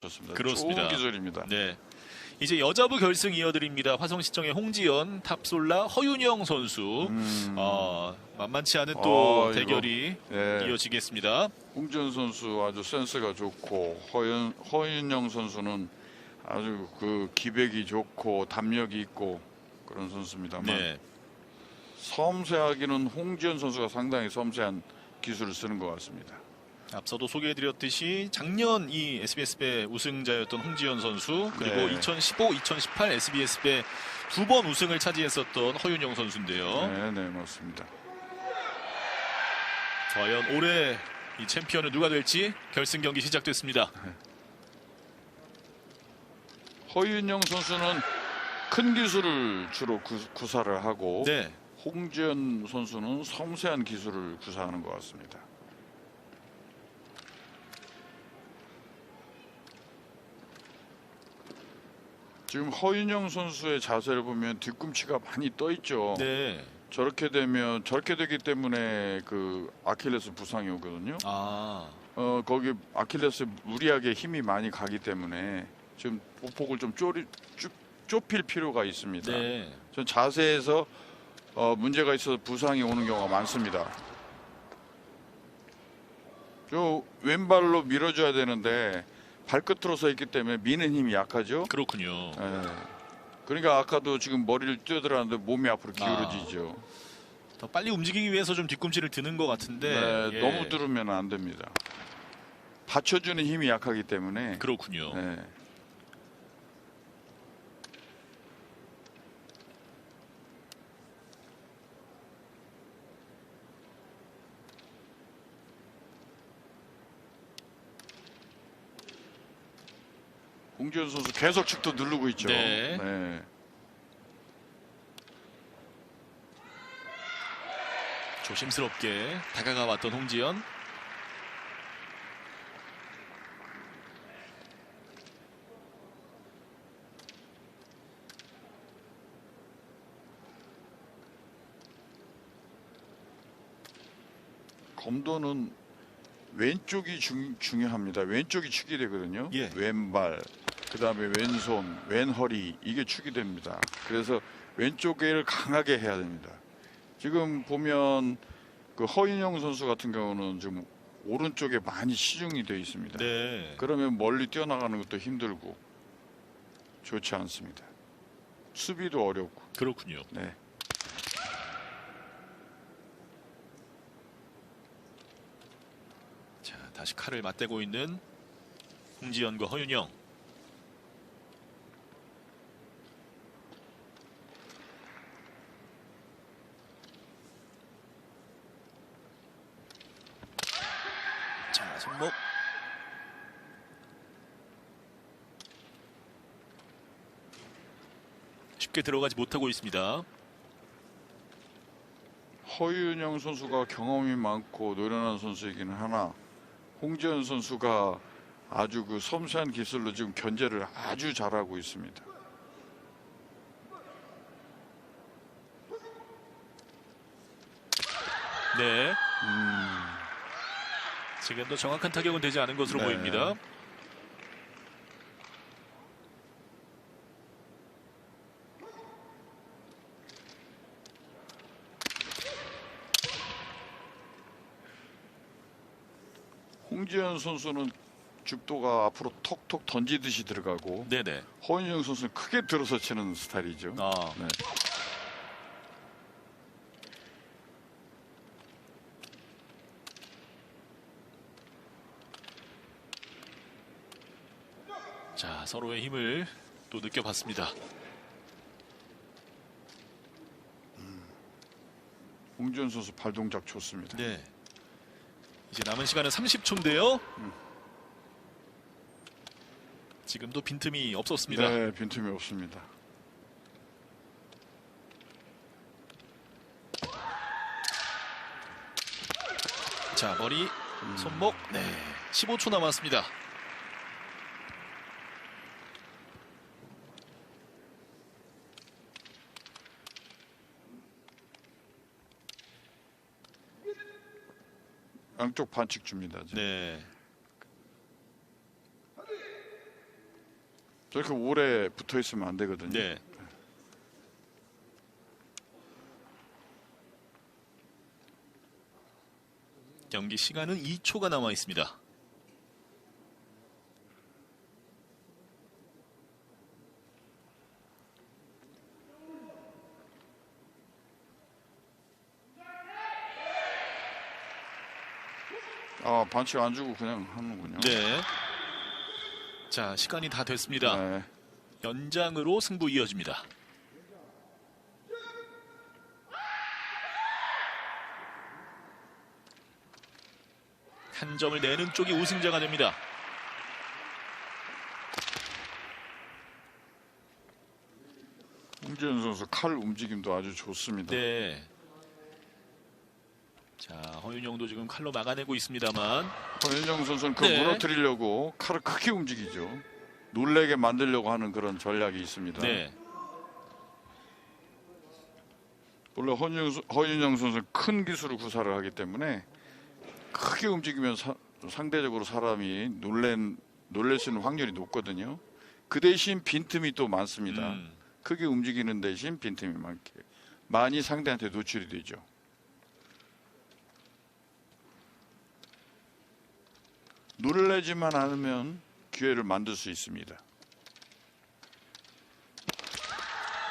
좋습니다. 그렇습니다. 좋은 기술입니다. 네. 이제 여자부 결승 이어드립니다. 화성시청의 홍지연, 탑솔라, 허윤영 선수. 음, 어, 만만치 않은 또 아, 대결이 예, 이어지겠습니다. 홍지현 선수 아주 센스가 좋고 허연 허윤영 선수는 아주 그 기백이 좋고 담력이 있고 그런 선수입니다만 네. 섬세하기는 홍지현 선수가 상당히 섬세한 기술을 쓰는 것 같습니다. 앞서도 소개해드렸듯이 작년 이 SBS배 우승자였던 홍지연 선수 그리고 네. 2015, 2018 SBS배 두 번 우승을 차지했었던 허윤영 선수인데요. 네, 네 맞습니다. 과연 올해 이 챔피언은 누가 될지 결승 경기 시작됐습니다. 허윤영 선수는 큰 기술을 주로 구, 구사를 하고 네. 홍지현 선수는 섬세한 기술을 구사하는 것 같습니다. 지금 허윤영 선수의 자세를 보면 뒤꿈치가 많이 떠 있죠. 네. 저렇게 되면 저렇게 되기 때문에 그 아킬레스 부상이 오거든요. 아. 어 거기 아킬레스 무리하게 힘이 많이 가기 때문에 지금 보폭을 좀 쪼리, 쭈, 좁힐 필요가 있습니다. 네. 전 자세에서 어, 문제가 있어서 부상이 오는 경우가 많습니다. 저 왼발로 밀어줘야 되는데 발끝으로 서 있기 때문에 미는 힘이 약하죠. 그렇군요. 예. 그러니까 아까도 지금 머리를 뛰어들었는데 몸이 앞으로 기울어지죠. 더 빨리 움직이기 위해서 좀 뒤꿈치를 드는 것 같은데 네, 예. 너무 들으면 안 됩니다. 받쳐주는 힘이 약하기 때문에. 그렇군요. 네. 홍지현 선수 계속 축도 누르고 있죠. 네. 네. 조심스럽게 다가가 왔던 홍지연. 검도는 왼쪽이 중, 중요합니다. 왼쪽이 축이 되거든요. 예. 왼발, 그 다음에 왼손, 왼허리 이게 축이 됩니다. 그래서 왼쪽을 강하게 해야 됩니다. 지금 보면 그 허인영 선수 같은 경우는 지금 오른쪽에 많이 시중이 되어 있습니다. 네. 그러면 멀리 뛰어나가는 것도 힘들고 좋지 않습니다. 수비도 어렵고. 그렇군요. 네. 자, 다시 칼을 맞대고 있는 홍지연과 허윤영. 자, 손목. 쉽게 들어가지 못하고 있습니다. 허윤영 선수가 경험이 많고 노련한 선수이기는 하나 홍지현 선수가 아주 그 섬세한 기술로 지금 견제를 아주 잘하고 있습니다. 네. 지금도 정확한 타격은 되지 않은 것으로 네. 보입니다. 홍지현 선수는 죽도가 앞으로 톡톡 던지듯이 들어가고 네네. 허윤영 선수는 크게 들어서 치는 스타일이죠. 아, 네. 자 서로의 힘을 또 느껴봤습니다. 홍지현 선수 발 동작 좋습니다. 네. 이제 남은 시간은 30초인데요. 지금도 빈틈이 없었습니다. 네, 빈틈이 없습니다. 자 머리, 손목. 네. 15초 남았습니다. 양쪽 반칙 줍니다. 지금. 네. 저렇게 오래 붙어 있으면 안 되거든요. 네. 경기 시간은 2초가 남아 있습니다. 아 반칙 안 주고 그냥 하는군요. 네. 자, 시간이 다 됐습니다. 네. 연장으로 승부 이어집니다. 한 점을 내는 쪽이 우승자가 됩니다. 홍지현 선수 칼 움직임도 아주 좋습니다. 네. 자, 허윤영도 지금 칼로 막아내고 있습니다만 허윤정 선수는 그 네. 무너뜨리려고 칼을 크게 움직이죠. 놀래게 만들려고 하는 그런 전략이 있습니다. 네. 원래 허윤영, 선- 허윤영 선수는 큰 기술을 구사를 하기 때문에 크게 움직이면 사- 상대적으로 사람이 놀란 놀랄 수 있는 확률이 높거든요. 그 대신 빈틈이 또 많습니다. 음, 크게 움직이는 대신 빈틈이 많게 많이 상대한테 노출이 되죠. 놀래지만 않으면 기회를 만들 수 있습니다.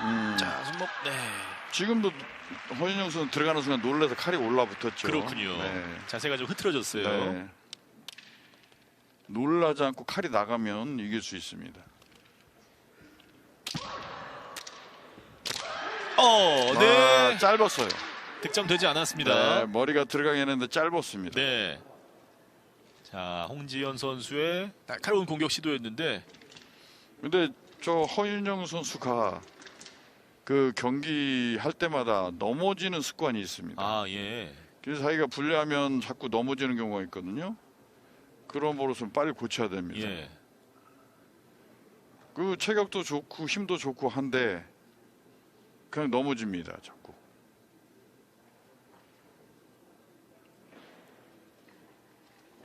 음, 자, 손목 네. 지금도 허윤영 선수 들어가는 순간 놀라서 칼이 올라붙었죠. 그렇군요. 네. 자세가 좀 흐트러졌어요. 네. 놀라지 않고 칼이 나가면 이길 수 있습니다. 어, 네. 아, 짧았어요. 득점되지 네, 않았습니다. 머리가 들어가긴 했는데 짧았습니다. 네. 자, 홍지연 선수의 날카로운 공격 시도였는데 근데 저 허윤영 선수가 그 경기 할 때마다 넘어지는 습관이 있습니다. 아, 예. 그래서 자기가 불리하면 자꾸 넘어지는 경우가 있거든요. 그런 버릇은 빨리 고쳐야 됩니다. 예. 그 체격도 좋고 힘도 좋고 한데 그냥 넘어집니다. 자꾸.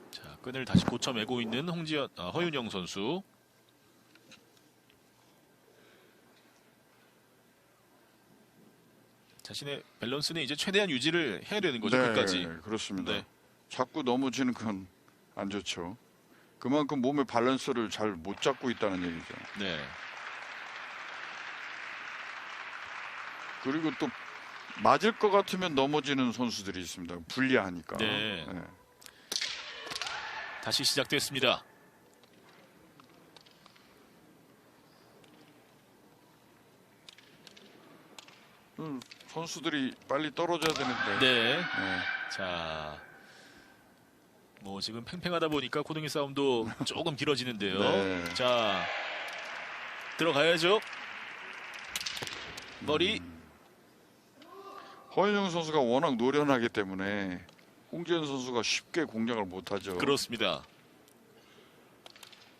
자, 끈을 다시 고쳐매고 있는 홍지연 아, 허윤영 선수. 자신의 밸런스는 이제 최대한 유지를 해야 되는 거죠, 끝까지. 그렇습니다. 네. 자꾸 넘어지는 건 안 좋죠. 그만큼 몸의 밸런스를 잘 못 잡고 있다는 얘기죠. 네. 그리고 또 맞을 것 같으면 넘어지는 선수들이 있습니다. 불리하니까. 네. 다시 시작됐습니다. 음, 선수들이 빨리 떨어져야 되는데. 네. 네. 자. 뭐 지금 팽팽하다 보니까 고등이 싸움도 조금 길어지는데요. 네. 자. 들어가야죠. 머리. 허윤영 선수가 워낙 노련하기 때문에 홍지현 선수가 쉽게 공략을 못하죠. 그렇습니다.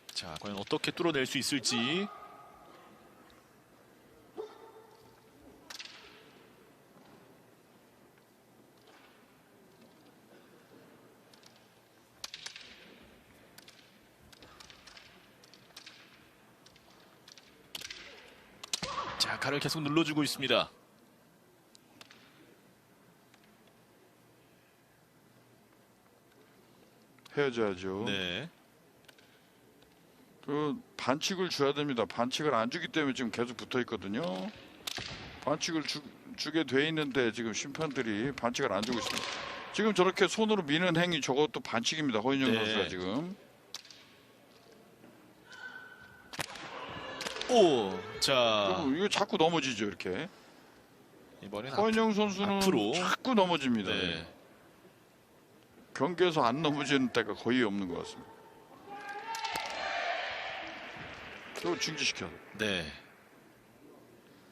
자, 과연 어떻게 뚫어낼 수 있을지. 자, 칼을 계속 눌러주고 있습니다. 헤어져야죠. 네. 그 반칙을 줘야 됩니다. 반칙을 안 주기 때문에 지금 계속 붙어 있거든요. 반칙을 주, 주게 돼 있는데 지금 심판들이 반칙을 안 주고 있습니다. 지금 저렇게 손으로 미는 행위 저것도 반칙입니다. 허인영 네. 선수가 지금. 오, 자 이거 자꾸 넘어지죠 이렇게. 이번엔 앞, 허인영 선수는 앞으로. 자꾸 넘어집니다. 네. 경기에서 안 넘어지는 때가 거의 없는 것 같습니다. 또 중지시켜. 네.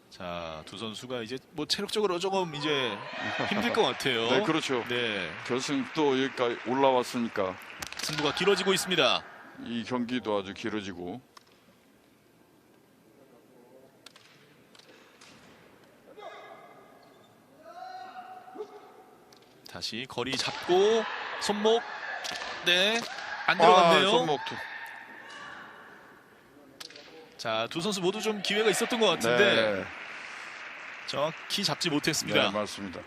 자, 두 선수가 이제 뭐 체력적으로 조금 이제 힘들 것 같아요. 네, 그렇죠. 네. 결승 또 여기까지 올라왔으니까 승부가 길어지고 있습니다. 이 경기도 아주 길어지고 다시 거리 잡고 손목 네. 안 아, 들어갔네요. 손목 투. 자, 두 선수 모두 좀 기회가 있었던 것 같은데 네, 정확히 잡지 네, 못했습니다. 맞습니다.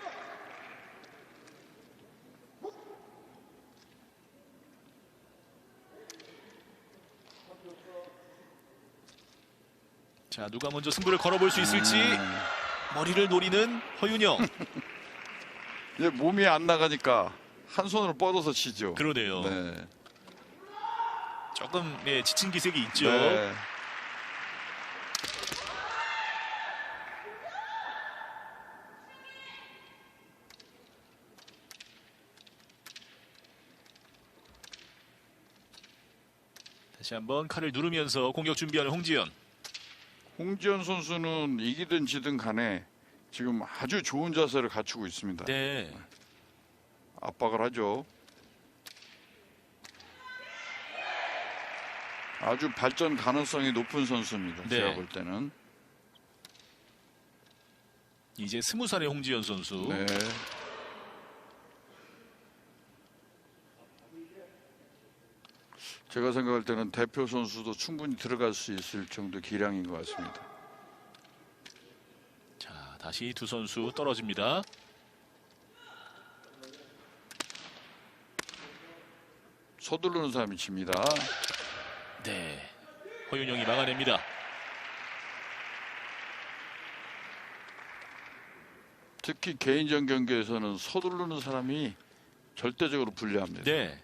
자, 누가 먼저 승부를 걸어볼 수 있을지 음. 머리를 노리는 허윤영. 이제 몸이 안 나가니까 한 손으로 뻗어서 치죠. 그러네요. 네. 조금 네, 지친 기색이 있죠. 네. 다시 한번 칼을 누르면서 공격 준비하는 홍지연. 홍지연 선수는 이기든 지든 간에 지금 아주 좋은 자세를 갖추고 있습니다. 네. 압박을 하죠. 아주 발전 가능성이 높은 선수입니다. 네. 제가 볼 때는. 이제 스무 살의 홍지연 선수. 네. 제가 생각할 때는 대표 선수도 충분히 들어갈 수 있을 정도 기량인 것 같습니다. 자, 다시 두 선수 떨어집니다. 서두르는 사람이 집니다. 네. 허윤영이 막아냅니다. 특히 개인전 경기에서는 서두르는 사람이 절대적으로 불리합니다. 네.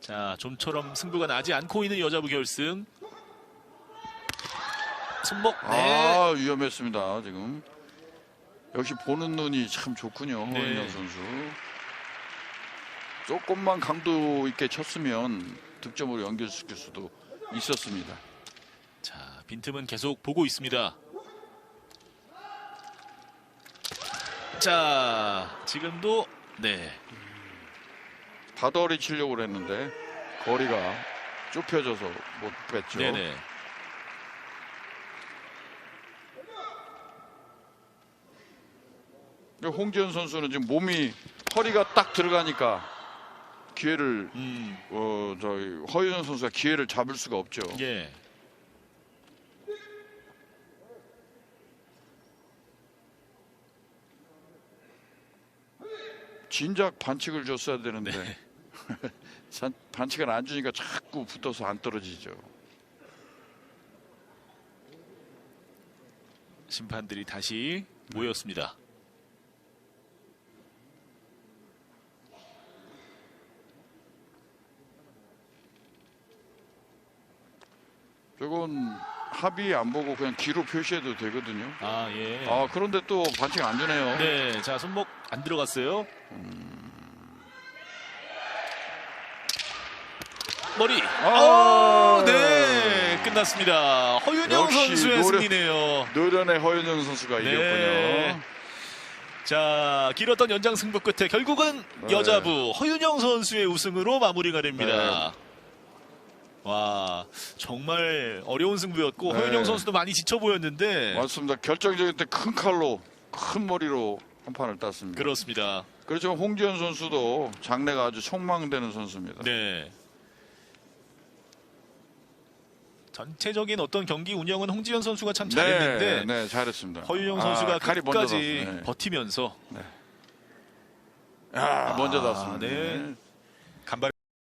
자, 좀처럼 승부가 나지 않고 있는 여자부 결승. 손목. 네. 아 위험했습니다 지금 역시 보는 눈이 참 좋군요 네. 허인영 선수 조금만 강도 있게 쳤으면 득점으로 연결시킬 수도 있었습니다 자, 빈틈은 계속 보고 있습니다. 자, 지금도 네. 바더리 치려고 했는데 거리가 좁혀져서 못 뺐죠 네네. 홍지현 선수는 지금 몸이 허리가 딱 들어가니까 기회를 음, 어 저희 허윤영 선수가 기회를 잡을 수가 없죠 예. 진작 반칙을 줬어야 되는데 네. 산- 반칙을 안 주니까 자꾸 붙어서 안 떨어지죠. 심판들이 다시 모였습니다. 저건 합의 안 보고 그냥 기로 표시해도 되거든요. 아, 예. 아 그런데 또 반칙 안 주네요. 네, 자 손목 안 들어갔어요. 머리. 아, 아, 네, 끝났습니다. 허윤영 선수의 노래- 승리네요. 노련의 허윤영 선수가 네. 이겼군요. 자, 길었던 연장 승부 끝에 결국은 네. 여자부 허윤영 선수의 우승으로 마무리가 됩니다. 네. 와, 정말 어려운 승부였고 네. 허윤영 선수도 많이 지쳐 보였는데 맞습니다. 결정적인 때 큰 칼로 큰 머리로 한 판을 땄습니다. 그렇습니다. 그렇죠. 홍지현 선수도 장래가 아주 촉망되는 선수입니다. 네. 전체적인 어떤 경기 운영은 홍지현 선수가 참 잘했는데 네, 네, 잘했습니다. 허윤영 아, 선수가 칼이 먼저 끝까지. 네. 버티면서 아, 먼저 닿았습니다. 네.